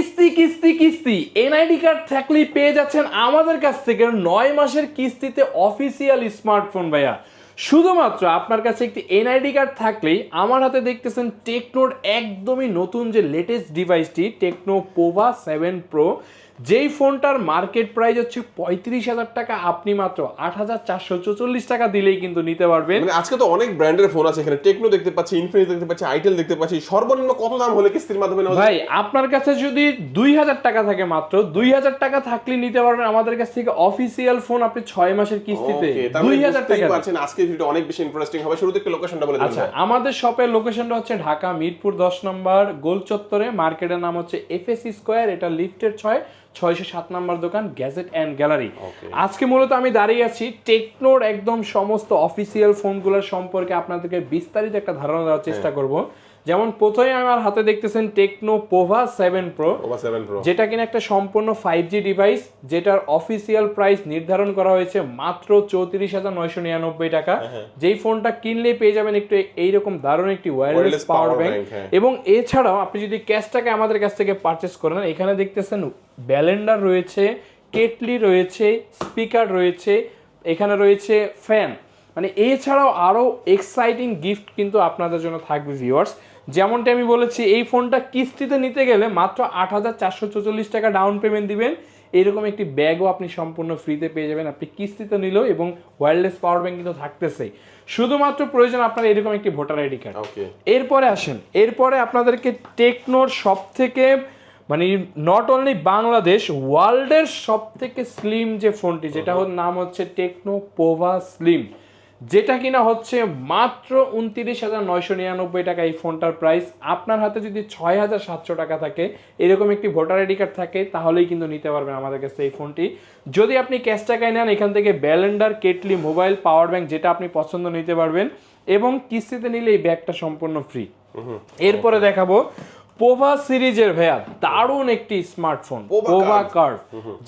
কিস্তি কিস্তি কিস্তি। এনআইডি কার্ড থাকলেই পেয়ে যাচ্ছেন আমাদের কাছ থেকে নয় মাসের কিস্তিতে অফিসিয়াল স্মার্টফোন ভাইয়া। শুধুমাত্র আপনার কাছে একটি এনআইডি কার্ড থাকলেই আমার হাতে দেখতেছেন টেকনোর একদমই নতুন যে লেটেস্ট ডিভাইসটি টেকনো পোভা সেভেন প্রো। যেই ফোনটার মার্কেট প্রাইস হচ্ছে পঁয়ত্রিশ হাজার টাকা আপনি মাত্র আট হাজার চারশো চৌচল্লিশ টাকা দিলেই কিন্তু নিতে পারবেন। মানে আজকে তো অনেক ব্র্যান্ডের ফোন আছে এখানে টেকনো দেখতে পাচ্ছি ইনফিনিক্স দেখতে পাচ্ছি আইটেল দেখতে পাচ্ছি সর্বনিম্ন কত দাম হলে কিস্তির মাধ্যমে ভাই আপনার কাছে যদি দুই হাজার টাকা থাকে মাত্র দুই হাজার টাকা থাকলে নিতে পারবেন। আমাদের কাছ থেকে অফিসিয়াল ফোন আপনি ছয় মাসের কিস্তিতে। দুই মানে হাজার টাকা। পারছেন আজকে ভিডিওটা অনেক বেশি ইন্টারেস্টিং হবে। শুরুতে একটু লোকেশনটা বলে আচ্ছা আমাদের শপের লোকেশনটা হচ্ছে ঢাকা মিরপুর দশ নম্বর গোল চত্বরে মার্কেটের নাম হচ্ছে এফএসি স্কোয়ার এটা লিফটের ছয়। ছয়শো সাত নাম্বার দোকান গ্যাজেট অ্যান্ড গ্যালারি আজকে মূলত আমি দাঁড়িয়ে আছি টেকনোর একদম সমস্ত অফিসিয়াল ফোনগুলোর সম্পর্কে আপনাদেরকে বিস্তারিত একটা ধারণা দেওয়ার চেষ্টা করব। যেমন প্রথমে আমার হাতে দেখতেছেন Tecno Pova seven Pro Pova seven Pro যেটা কিনা একটা সম্পূর্ণ ফাইভ জি ডিভাইস যেটার অফিসিয়াল প্রাইস নির্ধারণ করা হয়েছে মাত্র চৌত্রিশ হাজার নয়শো নিরানব্বই টাকা। হ্যাঁ, যেই ফোনটা কিনলে পেয়ে যাবেন একটু এইরকম দারুণ একটি ওয়্যারলেস পাওয়ার ব্যাংক হ্যাঁ। এবং এছাড়াও আপনি যদি ক্যাশটাকে আমাদের কাছ থেকে পারচেস করেন এখানে দেখতেছেন ব্যালেন্ডার রয়েছে কেটলি রয়েছে স্পিকার রয়েছে এখানে রয়েছে ফ্যান মানে এছাড়াও আরও এক্সাইটিং গিফট কিন্তু আপনাদের জন্য থাকবে ভিউয়ার্স যেমনটা আমি বলেছি এই ফোনটা কিস্তিতে নিতে গেলে মাত্র আট হাজার চারশো চল্লিশ টাকা ডাউন পেমেন্ট দিবেন। এরকম একটি ব্যাগও আপনি সম্পূর্ণ ফ্রিতে পেয়ে যাবেন। আপনি কিস্তিতে নিলেও এবং ওয়্যারলেস পাওয়ার ব্যাংক কিন্তু থাকতেছেই শুধুমাত্র প্রয়োজন আপনার এরকম একটি ভোটার আইডি কার্ড ওকে এরপরে আসেন। এরপরে আপনাদেরকে টেকনোর সব থেকে মানে নট অনলি বাংলাদেশ ওয়ার্ল্ডের সব থেকে স্লিম যে ফোনটি যেটা হল নাম হচ্ছে টেকনো পোভা স্লিম যেটা কিনা হচ্ছে মাত্র উনত্রিশ হাজার নয়শো নিরানব্বই টাকা এই ফোনটার প্রাইস আপনার হাতে যদি ছয় হাজার সাতশো টাকা থাকে এরকম একটি ভোটার আইডি কার্ড থাকে তাহলেই কিন্তু নিতে পারবেন আমাদের কাছে এই ফোনটি। যদি আপনি ক্যাশ টাকায় নেন এখান থেকে ব্যালেন্ডার কেটলি মোবাইল পাওয়ার ব্যাংক যেটা আপনি পছন্দ নিতে পারবেন এবং কিস্তিতে নিলে এই ব্যাগটা সম্পূর্ণ ফ্রি এরপরে দেখাবো পোভা সিরিজের ভাইয়া দারুণ একটি স্মার্টফোন পোভা। কার্ভ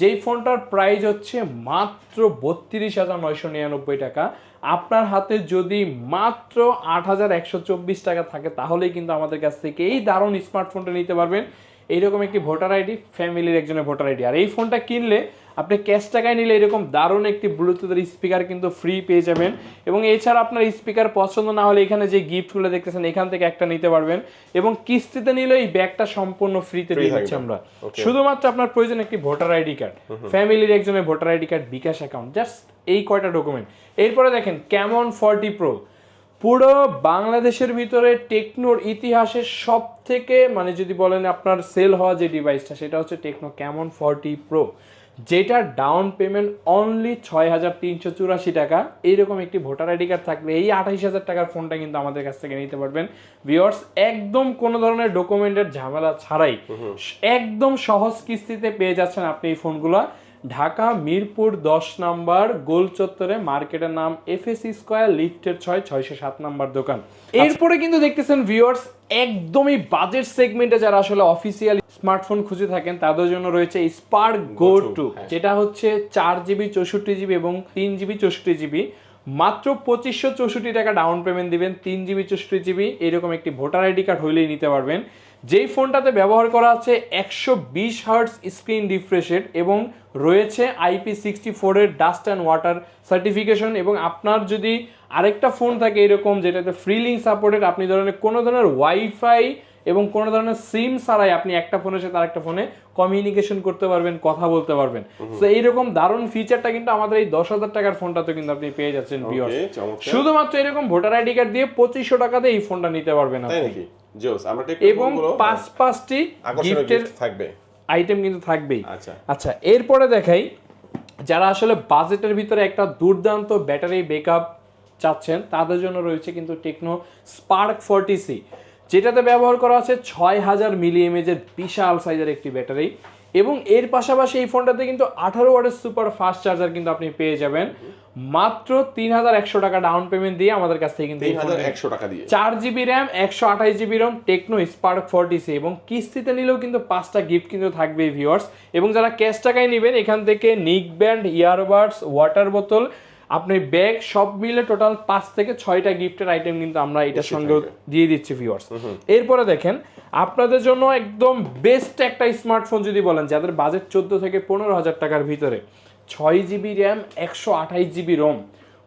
যেই ফোনটার প্রাইস হচ্ছে মাত্র বত্রিশ হাজার নয়শো নিরানব্বই টাকা। আপনার হাতে যদি মাত্র আট হাজার একশো চব্বিশ টাকা থাকে, তাহলেই কিন্তু আমাদের কাছ থেকে এই দারুণ স্মার্টফোনটা নিতে পারবেন। এইরকম একটি ভোটার আইডি, ফ্যামিলির একজনের ভোটার আইডি। আর এই ফোনটা কিনলে আপনি ক্যাশ টাকায় নিলে এরকম দারুণ একটি ব্লুটুথের স্পিকার কিন্তু ফ্রি পেয়ে যাবেন। এবং এছাড়া আপনার স্পিকার পছন্দ না হলে এখানে যে গিফটগুলো দেখতেছেন এখান থেকে একটা নিতে পারবেন। এবং কিস্তিতে নিলে এই ব্যাগটা সম্পূর্ণ ফ্রিতে দিয়ে দিচ্ছি আমরা। শুধুমাত্র আপনার প্রয়োজন একটি ভোটার আইডি কার্ড ফ্যামিলির একজনের voter ID card bKash account just এই কয়টা ডকুমেন্ট এরপরে দেখেন ক্যামন ফর্টি প্রো পুরো বাংলাদেশের ভিতরে টেকনোর ইতিহাসের সব থেকে মানে যদি বলেন আপনার সেল হওয়া যে ডিভাইসটা সেটা হচ্ছে টেকনো ক্যামন ফর্টি প্রো যেটার ডাউন পেমেন্ট অনলি ছয় হাজার তিনশো চুরাশি টাকা। এইরকম একটি ভোটার আইডি কার্ড থাকলে এই আঠাইশ হাজার টাকার ফোনটা কিন্তু আমাদের কাছ থেকে নিতে পারবেন। ভিওর্স একদম কোনো ধরনের ডকুমেন্টের ঝামেলা ছাড়াই একদম সহজ কিস্তিতে পেয়ে যাচ্ছেন আপনি এই ফোনগুলো ঢাকা মিরপুর দশ নাম্বার গোল চত্বরে মার্কেটের নাম এফএসি স্কোয়ার লিফটের ছয় ছয়শো সাত নাম্বার দোকান। এরপরে কিন্তু দেখতেছেন ভিউয়ার্স একদমই বাজেট সেগমেন্টে যারা আসলে অফিসিয়াল স্মার্টফোন খুঁজে থাকেন তাদের জন্য রয়েছে স্পার্ক গো টু হ্যাঁ। যেটা হচ্ছে চার জিবি চৌষট্টি জিবি এবং তিন জিবি চৌষট্টি জিবি মাত্র পঁচিশশো চৌষট্টি টাকা ডাউন পেমেন্ট দিবেন তিন জিবি চৌষট্টি জিবি এরকম একটি ভোটার আইডি কার্ড হইলেই নিতে পারবেন যেই ফোনটাতে ব্যবহার করা আছে একশো বিশ হার্টস স্ক্রিন রিফ্রেশেড এবং রয়েছে আইপি সিক্সটি ফোরের ডাস্ট অ্যান্ড ওয়াটার সার্টিফিকেশন এবং আপনার যদি আরেকটা ফোন থাকে এরকম যেটাতে ফ্রিলিং সাপোর্টেড আপনি ধরনের কোনো ধরনের ওয়াইফাই এবং কোনো ধরনের সিম ছাড়াই আপনি একটা ফোনের সাথে আরেকটা ফোনে কমিউনিকেশন করতে পারবেন কথা বলতে পারবেন। তো এইরকম দারুণ ফিচারটা কিন্তু আমাদের এই দশ হাজার টাকার ফোনটাতে কিন্তু আপনি পেয়ে যাচ্ছেন শুধুমাত্র এরকম ভোটার আইডি কার্ড দিয়ে পঁচিশশো টাকাতে এই ফোনটা নিতে পারবেন আপনি। এবং পাঁচ পাঁচটি গিফটের থাকবে। আইটেম কিন্তু থাকবেই। আচ্ছা। আচ্ছা এরপরে দেখাই যারা আসলে বাজেটের ভিতরে একটা দুর্দান্ত ব্যাটারি ব্যাকআপ চাচ্ছেন তাদের জন্য রয়েছে কিন্তু টেকনো স্পার্ক ফোরটি সি যেটাতে ব্যবহার করা আছে ছয় হাজার মিলি এমএজের বিশাল সাইজের একটি ব্যাটারি এবং এর পাশাপাশি এই ফোনটাতে কিন্তু আঠারো ওয়াটের সুপার ফাস্ট চার্জার কিন্তু আপনি পেয়ে যাবেন। মাত্র তিন হাজার একশো টাকা ডাউন পেমেন্ট দিয়ে আমাদের কাছ থেকে কিন্তু একশো টাকা দিয়ে। চার জিবি র্যাম একশো আঠাশ GB ROM Tecno Spark forty C এবং কিস্তিতে নিলেও কিন্তু পাঁচটা গিফট কিন্তু থাকবে ভিউয়ার্স এবং যারা ক্যাশ টাকায় নেবেন এখান থেকে নিক ব্যান্ড ইয়ারবাডস ওয়াটার বোতল আপনি ব্যাগ সব মিলে টোটাল পাঁচ থেকে ছয়টা গিফটের আইটেম কিন্তু আমরা এটার সঙ্গে দিয়ে দিচ্ছি ভিউয়ার্স এরপরে দেখেন আপনাদের জন্য একদম বেস্ট একটা স্মার্টফোন যদি বলেন যাদের বাজেট চোদ্দ থেকে পনেরো হাজার টাকার ভিতরে ছয় জিবি র্যাম একশো আঠাইশ জিবি রোম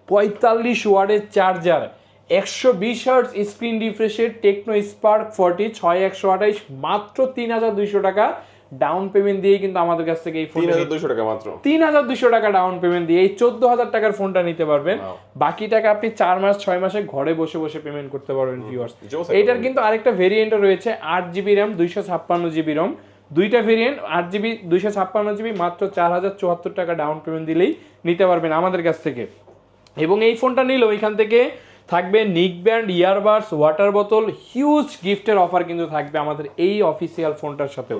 পঁয়তাল্লিশ ওয়ার্ডের চার্জার একশো বিশ হার্টস স্ক্রিন রিফ্রেশের টেকনো স্পার্ক ফোরটি ছয় একশো আঠাইশ মাত্র তিন হাজার দুইশো টাকা ডাউন পেমেন্ট দিয়ে কিন্তু আমাদের কাছ থেকে এই ফোন দুইশো টাকা মাত্র। তিন হাজার দুশো টাকা ডাউন পেমেন্ট দিয়ে এই চোদ্দ হাজার টাকার ফোনটা নিতে পারবেন। বাকি টাকা আপনি চার মাস ছয় মাসে ঘরে বসে বসে পেমেন্ট করতে পারবেন ভিউয়ার্স জোস এইটার কিন্তু আরেকটা ভেরিয়েন্টও রয়েছে আট জিবি র্যাম দুইশো ছাপ্পান্ন জিবি রম দুইটা ভেরিয়েন্ট আট জিবি দুইশো ছাপ্পান্ন জিবি মাত্র চার হাজার চুয়াত্তর টাকা ডাউন পেমেন্ট দিলেই নিতে পারবেন আমাদের কাছ থেকে। এবং এই ফোনটা নিলেও এখান থেকে থাকবে নিক ব্যান্ড ইয়ারবাডস ওয়াটার বোতল হিউজ গিফটের অফার কিন্তু থাকবে আমাদের এই অফিসিয়াল ফোনটার সাথেও।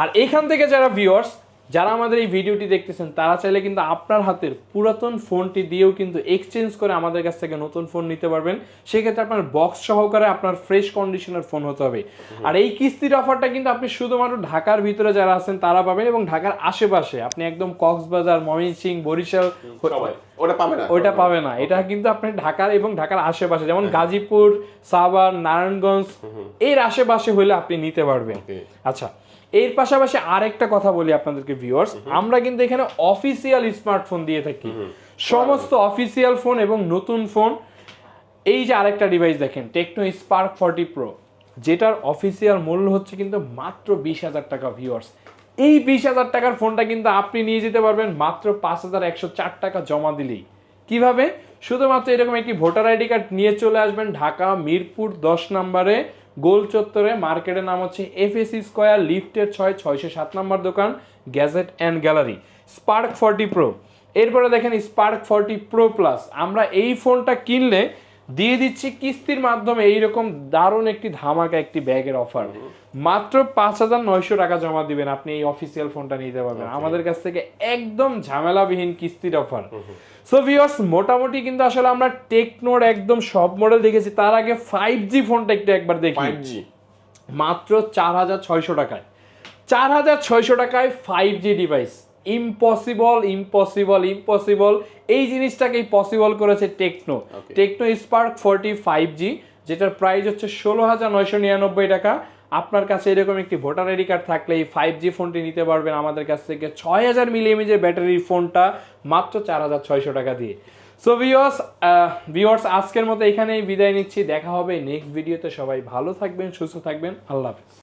আর এখান থেকে যারা ভিউয়ার্স যারা আমাদের এই ভিডিওটি দেখতেছেন তারা চাইলে কিন্তু আপনার হাতের পুরাতন ফোনটি দিয়েও কিন্তু এক্সচেঞ্জ করে আমাদের কাছ থেকে নতুন ফোন নিতে পারবেন। সেক্ষেত্রে আপনার বক্স সহকারে আপনার ফ্রেশ কন্ডিশনের ফোন হতে হবে। আর এই কিস্তির অফারটা কিন্তু আপনি শুধুমাত্র ঢাকার ভিতরে যারা আছেন তারা পাবেন এবং ঢাকার আশেপাশে। আপনি একদম কক্সবাজার ময়মনসিংহ বরিশাল ওটা পাবে না? ওইটা পাবে না। এটা কিন্তু আপনি ঢাকার এবং ঢাকার আশেপাশে যেমন গাজীপুর সাভার নারায়ণগঞ্জ এর আশেপাশে হলে আপনি নিতে পারবেন। আচ্ছা এর পাশাপাশি আরেকটা কথা বলি আপনাদেরকে ভিউয়ার্স আমরা কিন্তু এখানে অফিসিয়াল স্মার্টফোন দিয়ে থাকি। সমস্ত অফিসিয়াল ফোন এবং নতুন ফোন এই যে আরেকটা ডিভাইস দেখেন টেকনো স্পার্ক ফর্টি প্রো যেটার অফিসিয়াল মূল্য হচ্ছে কিন্তু মাত্র বিশ হাজার টাকা ভিউয়ার্স এই বিশ হাজার টাকার ফোনটা কিন্তু আপনি নিয়ে যেতে পারবেন মাত্র পাঁচ হাজার একশো চার টাকা জমা দিলেই। কীভাবে? শুধুমাত্র এরকম একটি ভোটার আইডি কার্ড নিয়ে চলে আসবেন ঢাকা মিরপুর দশ নম্বরে। গোল চত্বরে মার্কেটের নাম হচ্ছে এফএসি স্কোয়ার, লিফটের ছয়, ছয়শো সাত নম্বর দোকান, gadget and gallery. Spark forty Pro. এরপরে দেখেন স্পার্ক ফর্টি প্রো প্লাস। আমরা এই ফোনটা কিনলে দিয়ে দিচ্ছি কিস্তির মাধ্যমে এইরকম দারুণ একটি ধামাকা একটি ব্যাগের অফার মাত্র পাঁচ হাজার নয়শো টাকা জমা দিবেন আপনি এই অফিসিয়াল ফোনটা নিতে পারবেন। আমাদের কাছ থেকে একদম ঝামেলাবিহীন কিস্তির অফার সো ভিউয়ার্স মোটামুটি কিন্তু আসলে আমরা টেকনোর একদম সব মডেল দেখেছি। তার আগে ফাইভ জি ফোনটা একটু একবার দেখি। ফাইভ জি মাত্র চার হাজার ছয়শো টাকায়। চার হাজার ছয়শো টাকায় five G device impossible impossible impossible এই জিনিসটাকেই পসিবল করেছে Tecno. Tecno Spark forty five G যেটার প্রাইস হচ্ছে ষোলো হাজার নয়শো নিরানব্বই টাকা। আপনার কাছে এরকম একটি ভোটার আইডি কার্ড থাকলে এই ফাইভ জি ফোনটি নিতে পারবেন আমাদের কাছ থেকে। ছয় হাজার মিলিএমএজের ব্যাটারির ফোনটা মাত্র চার হাজার ছয়শো টাকা দিয়ে। সো ভিওর্স ভিওর্স আজকের মতো এখানেই বিদায় নিচ্ছি। দেখা হবে নেক্সট ভিডিওতে সবাই ভালো থাকবেন সুস্থ থাকবেন। আল্লাহ হাফিজ।